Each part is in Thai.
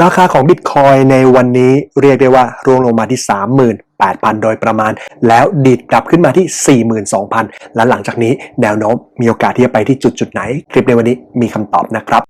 ราคาของบิตคอยในวันนี้เรียกได้ว่าร่วงลงมาที่ 38,000 โดยประมาณ แล้วดีดกลับขึ้นมาที่ 42,000 และหลังจากนี้แนวโน้มมีโอกาสที่จะไปที่จุดจุดไหน คลิปในวันนี้มีคำตอบนะครับ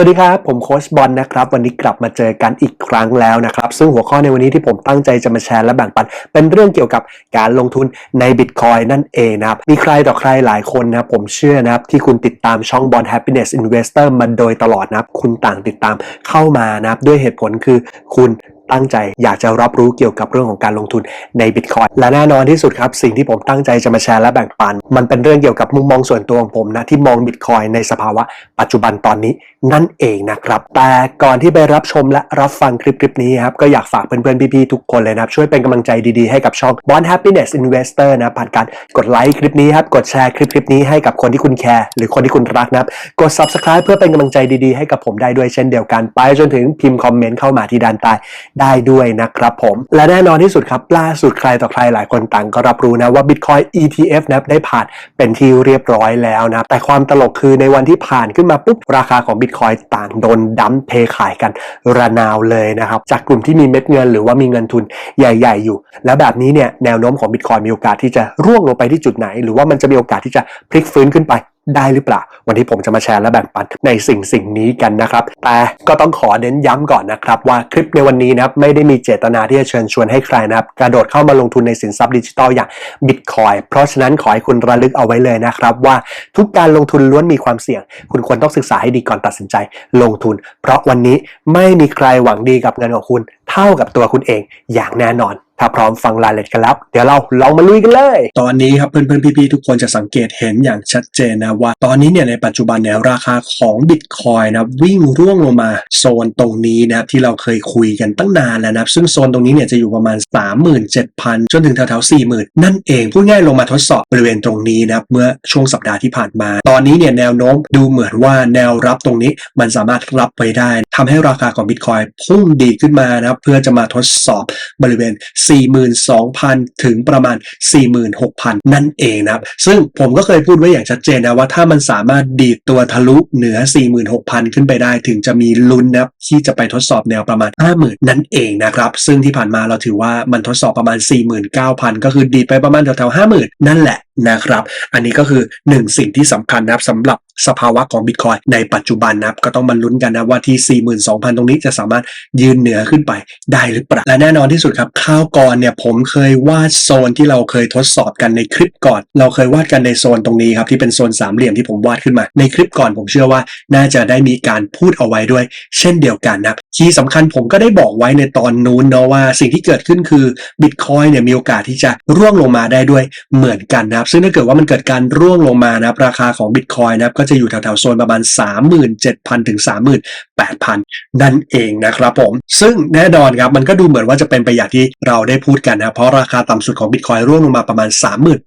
วัสดีครับ ผมโคชบอลนะครับ วันนี้กลับมาเจอกันอีกครั้งแล้วนะครับ ซึ่งหัวข้อในวันนี้ที่ผมตั้งใจจะมาแชร์และแบ่งปัน เป็นเรื่องเกี่ยวกับการลงทุนในบิตคอยนั่นเองนะครับ มีใครต่อใครหลายคนนะครับผมเชื่อนะครับ ที่คุณติดตามช่องบอล Happiness Investor มาโดยตลอดนะครับ คุณต่างติดตามเข้ามานะครับ ด้วยเหตุผลคือคุณ ตั้งใจอยากจะรับรู้เกี่ยวกับเรื่องของการลงทุนในบิตคอยและแน่นอนที่สุดครับ สิ่งที่ผมตั้งใจจะมาแชร์และแบ่งปัน มันเป็นเรื่องเกี่ยวกับมุมมองส่วนตัวของผมนะ ที่มองบิตคอยในสภาวะปัจจุบันตอนนี้นั่นเองนะครับ แต่ก่อนที่ไปรับชมและรับฟังคลิปคลิปนี้ครับ ก็อยากฝากเพื่อนๆ พี่ๆ ทุกคนเลยนะครับ ช่วยเป็นกำลังใจดีๆ ให้กับช่อง Bond Happiness Investor นะผ่านการกดไลค์คลิปนี้ครับกดแชร์คลิปคลิปนี้ให้กับคนที่คุณแคร์หรือคนที่คุณรักนะครับกด subscribe เพื่อเป็นกำลังใจดีๆ ให้กับผมได้ด้วยเช่นเดียวกันไปจนถึงพิมพ์คอมเมนต์เข้ามาที่ด้านใต้ได้ด้วยนะครับผม และแน่นอนที่สุดครับล่าสุดใครต่อใครหลายคนต่างก็รับรู้นะว่า Bitcoin ETF นะได้ผ่านเป็นที่เรียบร้อยแล้วนะ แต่ความตลกคือในวันที่ผ่านขึ้นมาปุ๊บ ราคาของ Bitcoin ต่างโดนดัมเพขายกันระนาวเลยนะครับ จากกลุ่มที่มีเม็ดเงินหรือว่ามีเงินทุนใหญ่ ๆ อยู่ แล้วแบบนี้เนี่ยแนวโน้มของ Bitcoin มีโอกาสที่จะร่วงลงไปที่จุดไหน หรือว่ามันจะมีโอกาสที่จะพลิกฟื้นขึ้นไป ได้หรือเปล่า วันนี้ผมจะมาแชร์และแบ่งปันในสิ่งสิ่งนี้กันนะครับ แต่ก็ต้องขอเน้นย้ำก่อนนะครับว่าคลิปในวันนี้นะครับไม่ได้มีเจตนาที่จะเชิญชวนให้ใครนะครับกระโดดเข้ามาลงทุนในสินทรัพย์ดิจิทัลอย่าง Bitcoin เพราะฉะนั้นขอให้คุณระลึกเอาไว้เลยนะครับ ว่าทุกการลงทุนล้วนมีความเสี่ยง คุณควรต้องศึกษาให้ดีก่อนตัดสินใจลงทุน เพราะวันนี้ไม่มีใครหวังดีกับเงินของคุณ เท่ากับตัวคุณเองอย่างแน่นอน ถ้าพร้อมฟังรายละเอียดกันแล้ว เดี๋ยวเราลองมาลุยกันเลย ตอนนี้ครับเพื่อนๆพี่ๆทุกคนจะสังเกตเห็นอย่างชัดเจนนะว่า ตอนนี้เนี่ยในปัจจุบันเนี่ยราคาของบิตคอยนะวิ่งร่วงลงมาโซนตรงนี้นะที่เราเคยคุยกันตั้งนานแล้วนะซึ่งโซนตรงนี้เนี่ยจะอยู่ประมาณ 37,000 จนถึงแถวๆ40,000 นั่นเองพูดง่ายลงมาทดสอบบริเวณตรงนี้นะเมื่อช่วงสัปดาห์ที่ผ่านมา ตอนนี้เนี่ยแนวโน้มดูเหมือนว่าแนวรับตรงนี้มันสามารถรับไว้ได้ทำให้ราคาของบิตคอยพุ่งดีขึ้นมานะเพื่อจะมาทดสอบบริเวณ42,000 ถึงประมาณ 46,000 นั่นเองนะครับ ซึ่งผมก็เคยพูดไว้อย่างชัดเจนนะว่าถ้ามันสามารถดีดตัวทะลุเหนือ 46,000 ขึ้นไปได้ถึงจะมีลุ้นนะครับที่จะไปทดสอบแนวประมาณ 50,000 นั่นเองนะครับ ซึ่งที่ผ่านมาเราถือว่ามันทดสอบประมาณ 49,000 ก็คือดีดไปประมาณแถวๆ50,000 นั่นแหละนะครับ อันนี้ก็คือหนึ่งสิ่งที่สำคัญนะครับสำหรับสภาวะของบิตคอยในปัจจุบันนะครับก็ต้องมาลุ้นกันนะว่าที่ 42,000 ตรงนี้จะสามารถยืนเหนือขึ้นไปได้หรือเปล่า และแน่นอนที่สุดครับข้าวก่อนเนี่ยผมเคยวาดโซนที่เราเคยทดสอบกันในคลิปก่อน เราเคยวาดกันในโซนตรงนี้ครับที่เป็นโซนสามเหลี่ยมที่ผมวาดขึ้นมา ในคลิปก่อนผมเชื่อว่า น่าจะได้มีการพูดเอาไว้ด้วย เช่นเดียวกันนะคีย์สำคัญผมก็ได้บอกไว้ในตอนนู้นเนาะว่าสิ่งที่เกิดขึ้นคือบิตคอยเนี่ยมีโอกาสที่จะร่วงลงมาได้ด้วยเหมือนกันนะครับซึ่งถ้าเกิดว่ามันเกิดการร่วงลงมานะครับราคาของบิตคอยนะครับก็จะอยู่แถวๆโซนประมาณ 37,000ถึง38,000 นั่นเองนะครับผม ซึ่งแน่นอนครับมันก็ดูเหมือนว่าจะเป็นไปอย่างที่เราได้พูดกันนะ เพราะราคาต่ำสุดของบิตคอยร่วงลงมาประมาณ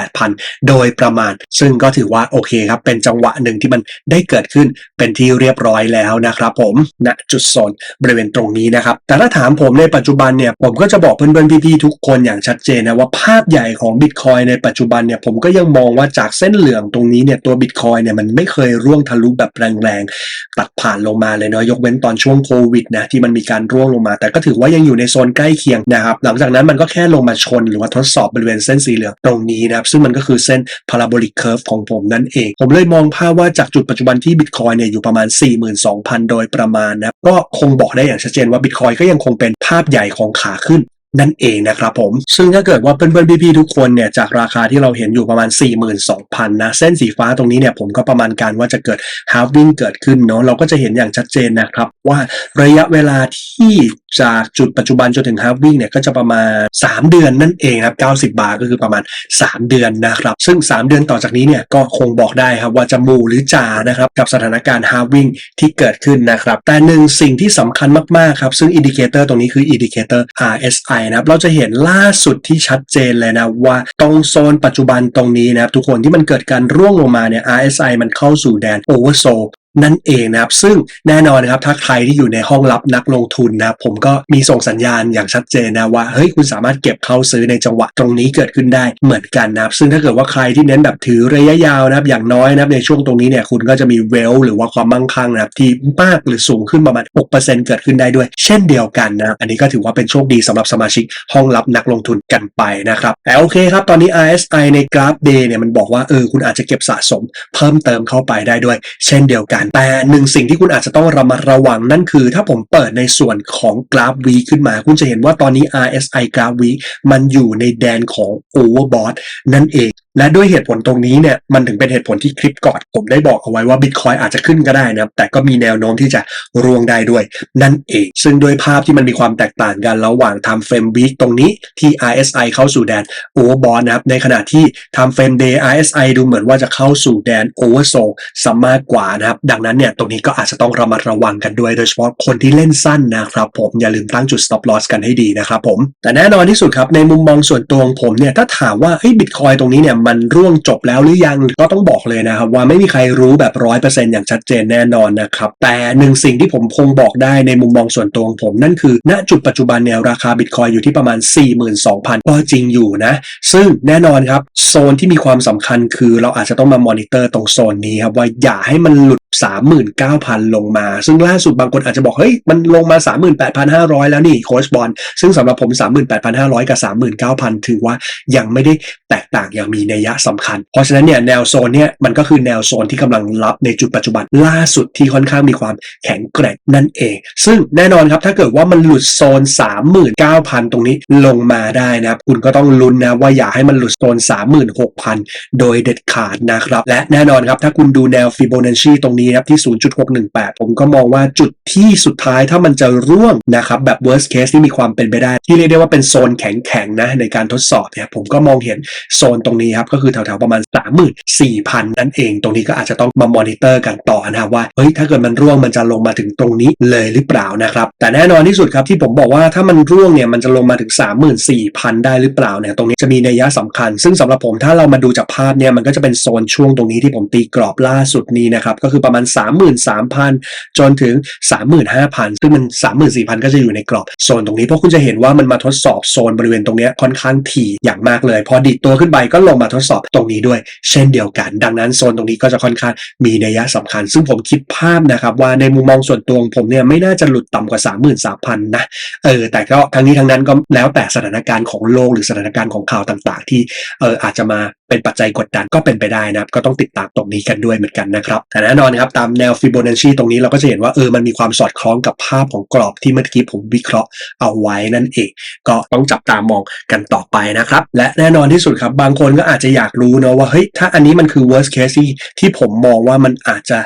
38,000 โดยประมาณ ซึ่งก็ถือว่าโอเคครับ เป็นจังหวะหนึ่งที่มันได้เกิดขึ้นเป็นที่เรียบร้อยแล้วนะครับผมณจุดโซนบริเวณตรงนี้นะครับ แต่ถ้าถามผมในปัจจุบันเนี่ย ผมก็จะบอกเพื่อนๆพี่ๆทุกคนอย่างชัดเจนนะว่าภาพใหญ่ของบิตคอยในปัจจุบันเนี่ยผมก็ยังมองว่าจากเส้นเหลืองตรงนี้เนี่ยตัวบิตคอยเนี่ยมันไม่เคยร่วงทะลุแบบแรงๆตัดผ่านลงมาเลยเนาะยกเว้นตอนช่วงโควิดนะที่มันมีการร่วงลงมา แต่ก็ถือว่ายังอยู่ในโซนใกล้เคียงนะครับ หลังจากนั้นมันก็แค่ลงมาชนหรือว่าทดสอบบริเวณเส้นสีเหลืองตรงนี้นะครับ ซึ่งมันก็คือเส้น parabolic curve ของผมนั่นเอง ผมเลยมองภาพว่าจากจุดปัจจุบันที่บิตคอยเนี่ยอยู่ประมาณ 42,000 โดยประมาณนะก็คงบอกได้อย่างชัดเจนว่าบิตคอยก็ยังคงเป็นภาพใหญ่ของขาขึ้น นั่นเองนะครับผม ซึ่งถ้าเกิดว่าเพื่อนๆพี่ๆทุกคนเนี่ยจากราคาที่เราเห็นอยู่ประมาณ 42,000 นะ เส้นสีฟ้าตรงนี้เนี่ยผมก็ประมาณการว่าจะเกิด halving เกิดขึ้นเนาะเราก็จะเห็นอย่างชัดเจนนะครับ ว่าระยะเวลาที่จากจุดปัจจุบันจนถึง halving เนี่ยก็จะประมาณ 3 เดือนนั่นเองครับ 90 บาทก็คือประมาณ 3 เดือนนะครับ ซึ่ง 3 เดือนต่อจากนี้เนี่ยก็คงบอกได้ครับว่าจะมูหรือจานะครับกับสถานการณ์ halving ที่เกิดขึ้นนะครับแต่หนึ่งสิ่งที่สำคัญมากๆครับซึ่งอินดิเคเตอร์ตรงนี้คืออินดิเคเตอร์ RSI นะครับเราจะเห็นล่าสุดที่ชัดเจนเลยนะว่าตรงโซนปัจจุบันตรงนี้นะครับทุกคนที่มันเกิดการร่วงลงมาเนี่ย RSI มันเข้าสู่แดนโอเวอร์โซ นั่นเองนะครับ ซึ่งแน่นอนนะครับถ้าใครที่อยู่ในห้องรับนักลงทุนนะผมก็มีส่งสัญญาณอย่างชัดเจนนะว่าเฮ้ยคุณสามารถเก็บเข้าซื้อในจังหวะตรงนี้เกิดขึ้นได้เหมือนกันนะครับ ซึ่งถ้าเกิดว่าใครที่เน้นแบบถือระยะยาวนะครับอย่างน้อยนะครับในช่วงตรงนี้เนี่ยคุณก็จะมีเวลหรือว่าความมั่งคั่งนะครับที่มากหรือสูงขึ้นประมาณ 6%เกิดขึ้นได้ด้วย เช่นเดียวกันนะอันนี้ก็ถือว่าเป็นโชคดีสำหรับสมาชิกห้องรับนักลงทุนกันไปนะครับแต่โอเคครับตอนนี้ RSI ในกราฟ Day เนี่ยมันบอกว่าเออคุณอาจจะเก็บสะสมเพิ่มเติมเข้าไปได้ด้วย เช่นเดียวกันแต่หนึ่งสิ่งที่คุณอาจจะต้องระมัดระวังนั่นคือ ถ้าผมเปิดในส่วนของกราฟ V ขึ้นมา คุณจะเห็นว่าตอนนี้ RSI กราฟ V มันอยู่ในแดนของ Overbought นั่นเอง และด้วยเหตุผลตรงนี้เนี่ยมันถึงเป็นเหตุผลที่คลิปก่อนผมได้บอกเอาไว้ว่า Bitcoin อาจจะขึ้นก็ได้นะครับแต่ก็มีแนวโน้มที่จะร่วงได้ด้วยนั่นเอง ซึ่งโดยภาพที่มันมีความแตกต่างกันระหว่าง time frame week ตรงนี้ที่ RSI เข้าสู่แดน overbought นะครับในขณะที่ time frame day RSI ดูเหมือนว่าจะเข้าสู่แดน oversold ซะมากกว่านะครับดังนั้นเนี่ยตรงนี้ก็อาจจะต้องระมัดระวังกันด้วย โดยเฉพาะคนที่เล่นสั้นนะครับผมอย่าลืมตั้งจุด stop loss กันให้ดีนะครับผมแต่แน่นอนที่สุดครับในมุมมองส่วนตัวของผมเนี่ยถ้าถามว่าเฮ้ย Bitcoin ตรงนี้เนี่ยมันร่วงจบแล้วหรือยังก็ต้องบอกเลยนะครับว่าไม่มีใครรู้แบบร้อยเปอร์เซ็นต์อย่างชัดเจนแน่นอนนะครับแต่หนึ่งสิ่งที่ผมคงบอกได้ในมุมมองส่วนตัวของผม นั่นคือ ณจุดปัจจุบันเนี่ยราคา Bitcoin อยู่ที่ประมาณ 42,000 ก็จริงอยู่นะ ซึ่งแน่นอนครับโซนที่มีความสำคัญคือเราอาจจะต้องมามอนิเตอร์ตรงโซนนี้ครับว่าอย่าให้มันหลุด 39,000 ลงมา ซึ่งล่าสุดบางคนอาจจะบอก เฮ้ย มันลงมา 38,500 แล้วนี่โค้ชบอลซึ่งสำหรับผม 38,500 กับ 39,000 ถือว่ายังไม่ได้แตกต่างอย่างมีนัยยะสำคัญ เพราะฉะนั้นเนี่ยแนวโซนเนี่ยมันก็คือแนวโซนที่กำลังรับในจุดปัจจุบันล่าสุดที่ค่อนข้างมีความแข็งแกร่งนั่นเอง ซึ่งแน่นอนครับถ้าเกิดว่ามันหลุดโซน 39,000 ตรงนี้ลงมาได้นะครับคุณก็ต้องลุ้นนะว่าอย่าให้มันหลุดโซน 36,000 โดยเด็ดขาดนะครับ และแน่นอนครับถ้าคุณดูแนวฟิโบนัชชีตรงนี้ครับที่ 0.618 ผมก็มองว่าจุดที่สุดท้ายถ้ามันจะร่วงนะครับแบบ worst case ที่มีความเป็นไปได้ ที่เรียกได้ว่าเป็นโซนแข็งๆนะในการทดสอบเนี่ยผมก็มองเห็นโซนตรงนี้ครับก็คือแถวๆประมาณ 34,000 นั่นเอง ตรงนี้ก็อาจจะต้องมามอนิเตอร์กันต่อนะครับว่าเฮ้ยถ้าเกิดมันร่วงมันจะลงมาถึงตรงนี้เลยหรือเปล่านะครับแต่แน่นอนที่สุดครับที่ผมบอกว่าถ้ามันร่วงเนี่ยมันจะลงมาถึง 34,000 ได้หรือเปล่าเนี่ยตรงนี้จะมีนัยยะสำคัญ ซึ่งสำหรับผมถ้าเรามาดูจากภาพเนี่ยมันก็จะเป็นโซนช่วงตรงนี้ที่ผมตีกรอบล่าสุดนี้นะครับก็คือประมาณ 33,000 จนถึง 35,000 ซึ่งมัน 34,000 ก็จะอยู่ในกรอบโซนตรงนี้เพราะคุณจะเห็นว่ามันมาทดสอบโซนบริเวณตรงนี้ค่อนข้างถี่อย่างมากเลย พอดิดตัวขึ้นไปก็ลงมาทดสอบตรงนี้ด้วย เช่นเดียวกัน ดังนั้นโซนตรงนี้ก็จะค่อนข้างมีนัยยะสำคัญ ซึ่งผมคิดภาพนะครับว่าในมุมมองส่วนตัวของผมเนี่ยไม่น่าจะหลุดต่ำกว่า 33,000 นะเออแต่ก็ทั้งนี้ทั้งนั้นก็แล้วแต่สถานการณ์ของโลกหรือสถานการณ์ของข่าวต่าง ๆ ที่เอออาจจะมา เป็นปัจจัยกดดันก็เป็นไปได้นะครับ ก็ต้องติดตามตรงนี้กันด้วยเหมือนกันนะครับ แต่แน่นอนครับตามแนวฟิโบนัชชีตรงนี้เราก็จะเห็นว่าเออมันมีความสอดคล้องกับภาพของกรอบที่เมื่อกี้ผมวิเคราะห์เอาไว้นั่นเอง ก็ต้องจับตามองกันต่อไปนะครับ และแน่นอนที่สุดครับบางคนก็อาจจะอยากรู้เนาะว่าเฮ้ยถ้าอันนี้มันคือ worst case ที่ที่ผมมองว่ามันอาจจะ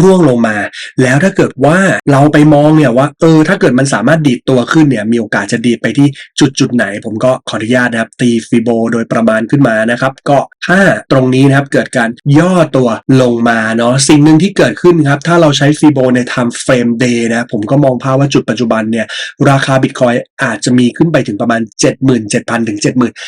ร่วงลงมา แล้วถ้าเกิดว่าเราไปมองเนี่ยว่าเออถ้าเกิดมันสามารถดีดตัวขึ้นเนี่ยมีโอกาสจะดีดไปที่จุดจุดไหน ผมก็ขออนุญาตนะครับตีฟิโบโดยประมาณขึ้นมานะครับก็ถ้าตรงนี้นะครับเกิดการย่อตัวลงมาเนาะสิ่งหนึ่งที่เกิดขึ้นครับถ้าเราใช้ฟิโบใน time frame day นะผมก็มองภาพว่าจุดปัจจุบันเนี่ยราคาบิตคอยอาจจะมีขึ้นไปถึงประมาณ 77,000 ถึง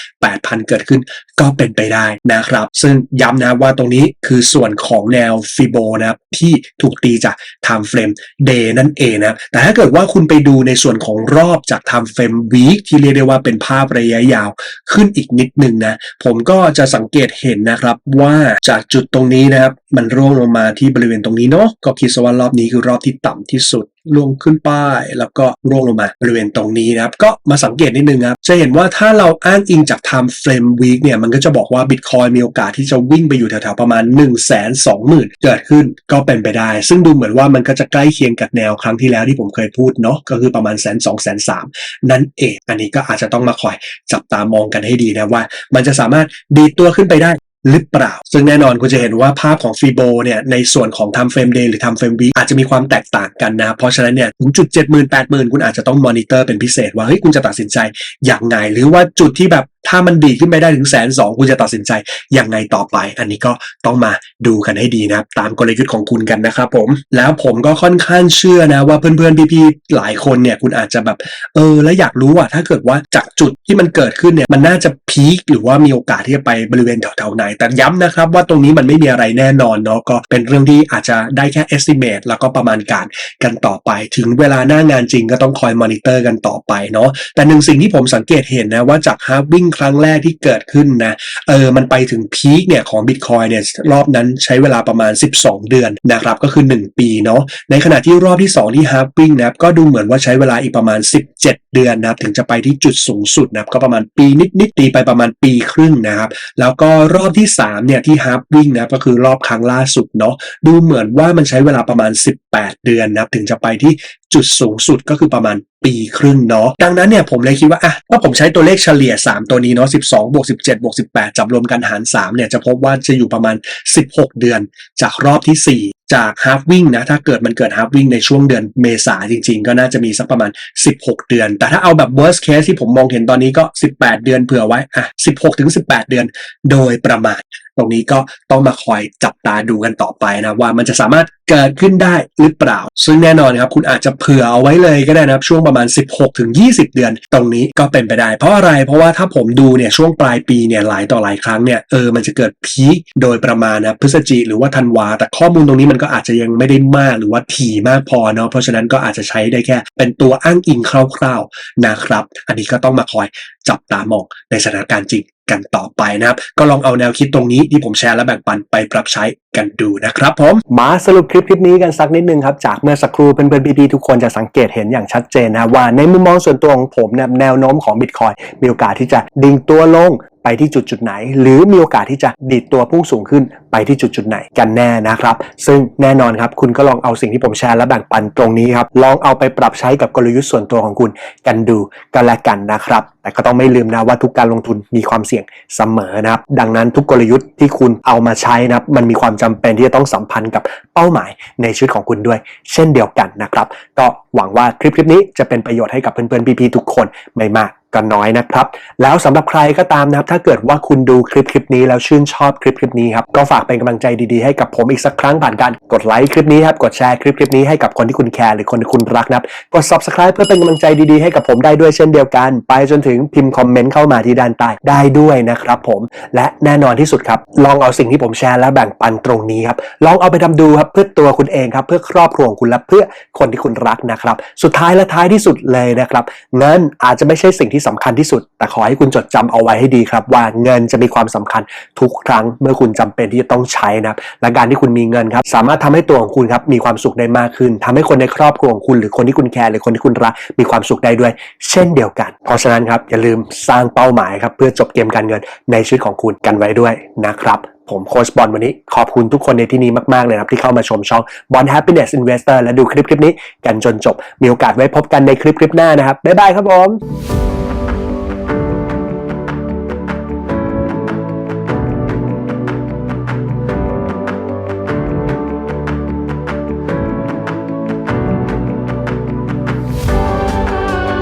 78,000 เกิดขึ้นก็เป็นไปได้นะครับ ซึ่งย้ำนะว่าตรงนี้คือส่วนของแนวฟิโบนะครับที่ถูกตีจาก time frame day นั่นเองนะแต่ถ้าเกิดว่าคุณไปดูในส่วนของรอบจาก time frame week ที่เรียกได้ว่าเป็นภาพระยะยาว ขึ้นอีกนิดนึงนะผมก็จะสังเกตเห็นนะครับว่าจากจุดตรงนี้นะครับมันร่วงลงมาที่บริเวณตรงนี้เนาะก็คิดซะว่ารอบนี้คือรอบที่ต่ำที่สุด ล่วงขึ้นป้าย แล้วก็ร่วงลงมาบริเวณตรงนี้นะครับ ก็มาสังเกตนิดนึงครับ จะเห็นว่าถ้าเราอ้างอิงจาก time frame week เนี่ย มันก็จะบอกว่า Bitcoin มีโอกาสที่จะวิ่งไปอยู่แถวๆประมาณ 1 2 0 0 0 0 เกิดขึ้นก็เป็นไปได้ ซึ่งดูเหมือนว่ามันก็จะใกล้เคียงกับแนวครั้งที่แล้วที่ผมเคยพูดเนาะก็คือประมาณแสนสองแสนสามนั่นเอง อันนี้ก็อาจจะต้องมาคอยจับตามองกันให้ดีนะว่า มันจะสามารถดีตัวขึ้นไปได้ หรือเปล่า ซึ่งแน่นอนคุณจะเห็นว่าภาพของฟีโบเนี่ยในส่วนของทำเฟรมเดย์หรือทำเฟรมวีอาจจะมีความแตกต่างกันนะ เพราะฉะนั้นเนี่ยถึงจุด70,000 80,000คุณอาจจะต้องมอนิเตอร์เป็นพิเศษว่าเฮ้ยคุณจะตัดสินใจอย่างไงหรือว่าจุดที่แบบ ถ้ามันดีขึ้นไปได้ถึงแสนสองคุณจะตัดสินใจยังไงต่อไป อันนี้ก็ต้องมาดูกันให้ดีนะครับ ตามกลยุทธ์ของคุณกันนะครับผม แล้วผมก็ค่อนข้างเชื่อนะว่าเพื่อนๆพี่ๆหลายคนเนี่ยคุณอาจจะแบบเออแล้วอยากรู้ว่าถ้าเกิดว่าจากจุดที่มันเกิดขึ้นเนี่ยมันน่าจะพีคหรือว่ามีโอกาสที่จะไปบริเวณแถวๆไหน แต่ย้ำนะครับว่าตรงนี้มันไม่มีอะไรแน่นอนเนาะก็เป็นเรื่องที่อาจจะได้แค่ estimate แล้วก็ประมาณการกันต่อไป ถึงเวลาหน้างานจริงก็ต้องคอยมอนิเตอร์กันต่อไปเนาะแต่หนึ่งสิ่งที่ผมสังเกตเห็นนะว่าจากฮาร์ v วิ่งครั้งแรกที่เกิดขึ้นนะ เออ มันไปถึงพีคเนี่ยของ Bitcoin เนี่ยรอบนั้นใช้เวลาประมาณ 12 เดือนนะครับก็คือ 1 ปีเนาะ ในขณะที่รอบที่ 2 ที่ฮาร์ v วิ่งนะครับก็ดูเหมือนว่าใช้เวลาอีกประมาณ 17 เดือนนะครับถึงจะไปที่จุดสูงสุดนะครับก็ประมาณปีนิดๆตีไปประมาณปีครึ่งนะครับ แล้วก็รอบที่3เนี่ยที่ฮาร์ v วิ่งนะก็คือรอบครั้งล่าสุดเนาะดูเหมือนว่ามันใช้เวลาประมาณ 18 เดือนนะครับถึงจะไปที่จุดสูงสุดก็คือประมาณปีครึ่งเนาะดังนั้นเนี่ยผมเลยคิดว่าอะถ้าผมใช้ตัวเลขเฉลี่ย 3 ตัวนี้เนาะ12บวก17บวก18 จับรวมกันหาร3เนี่ยจะพบว่าจะอยู่ประมาณ 16 เดือน จากรอบทีสี่4 จากฮาร์ v วิ่งนะถ้าเกิดมันเกิดฮาร์ v วิ่งในช่วงเดือนเมษาจริง ๆ ก็น่าจะมีสักประมาณ 16 เดือน แต่ถ้าเอาแบบ worst case ที่ผมมองเห็นตอนนี้ก็ 18 เดือนเผื่อไว้อะ16ถึง18 เดือนโดยประมาณ ตรงนี้ก็ต้องมาคอยจับตาดูกันต่อไปนะว่ามันจะสามารถเกิดขึ้นได้หรือเปล่า ซึ่งแน่นอนครับคุณอาจจะเผื่อเอาไว้เลยก็ได้นะครับช่วงประมาณ 16 ถึง 20 เดือน ตรงนี้ก็เป็นไปได้ เพราะอะไรเพราะว่าถ้าผมดูเนี่ยช่วงปลายปีเนี่ยหลายต่อหลายครั้งเนี่ยเออมันจะเกิดพีคโดยประมาณนะพฤศจิหรือว่าธันวา แต่ข้อมูลตรงนี้มันก็อาจจะยังไม่ได้มากหรือว่าถี่มากพอเนาะเพราะฉะนั้นก็อาจจะใช้ได้แค่ เป็นตัวอ้างอิงคร่าวๆนะครับ อันนี้ก็ต้องมาคอยจับตามองในสถานการณ์จริง กันต่อไปนะครับ ก็ลองเอาแนวคิดตรงนี้ที่ผมแชร์และแบ่งปันไปปรับใช้กันดูนะครับผม มาสรุปคลิปคลิปนี้กันสักนิดนึงครับจากเมื่อสักครู่เพื่อนๆพี่ๆทุกคนจะสังเกตเห็นอย่างชัดเจนนะว่าในมุมมองส่วนตัวของผมเนี่ยแนวโน้มของบิตคอยมีโอกาสที่จะดิ่งตัวลง ไปที่จุดจุดไหน หรือมีโอกาสที่จะดีดตัวพุ่งสูงขึ้นไปที่จุดจุดไหนกันแน่นะครับ ซึ่งแน่นอนครับคุณก็ลองเอาสิ่งที่ผมแชร์และแบ่งปันตรงนี้ครับลองเอาไปปรับใช้กับกลยุทธ์ส่วนตัวของคุณกันดูกันและกันนะครับ แต่ก็ต้องไม่ลืมนะว่าทุกการลงทุนมีความเสี่ยงเสมอนะครับ ดังนั้นทุกกลยุทธ์ที่คุณเอามาใช้นะครับมันมีความจำเป็นที่จะต้องสัมพันธ์กับเป้าหมายในชีวิตของคุณด้วย เช่นเดียวกันนะครับ ก็หวังว่าคลิปคลิปนี้จะเป็นประโยชน์ให้กับเพื่อนๆพี่ๆทุกคนไม่มาก ก็น้อยนะครับ แล้วสำหรับใครก็ตามนะครับ ถ้าเกิดว่าคุณดูคลิปคลิปนี้แล้วชื่นชอบคลิปคลิปนี้ครับ ก็ฝากเป็นกำลังใจดีๆให้กับผมอีกสักครั้งผ่านการกดไลค์คลิปนี้ครับ กดแชร์คลิปคลิปนี้ให้กับคนที่คุณแคร์หรือคนที่คุณรักนะครับ กด subscribe เพื่อเป็นกำลังใจดีๆให้กับผมได้ด้วยเช่นเดียวกัน ไปจนถึงพิมพ์คอมเมนต์เข้ามาที่ด้านใต้ได้ด้วยนะครับผม และแน่นอนที่สุดครับ ลองเอาสิ่งที่ผมแชร์และแบ่งปันตรงนี้ครับ ลองเอาไปทำดูครับเพื่อตัวคุณเองครับ เพื่อครอบครัวคุณและเพื่อคนที่คุณรักนะครับ สุดท้ายและท้ายที่สุดเลยนะครับเงินอาจจะไม่ใช่สิ่งที่สำคัญที่สุด แต่ขอให้คุณจดจำเอาไว้ให้ดีครับ ว่าเงินจะมีความสำคัญทุกครั้งเมื่อคุณจำเป็นที่จะต้องใช้นะครับและการที่คุณมีเงินครับ สามารถทำให้ตัวของคุณครับมีความสุขได้มากขึ้นทำให้คนในครอบครัวของคุณหรือคนที่คุณแคร์หรือคนที่คุณรักมีความสุขได้ด้วย เช่นเดียวกัน เพราะฉะนั้นครับอย่าลืมสร้างเป้าหมายครับเพื่อจบเกมการเงินในชีวิตของคุณกันไว้ด้วยนะครับผมโค้ชบอลวันนี้ขอบคุณทุกคนในที่นี้มาก ๆ เลยครับ ที่เข้ามาชมช่อง Bond Happiness Investor และดูคลิปคลิปนี้กันจนจบ มีโอกาสไว้พบกันในคลิปคลิปหน้านะครับ บ๊ายบายครับผม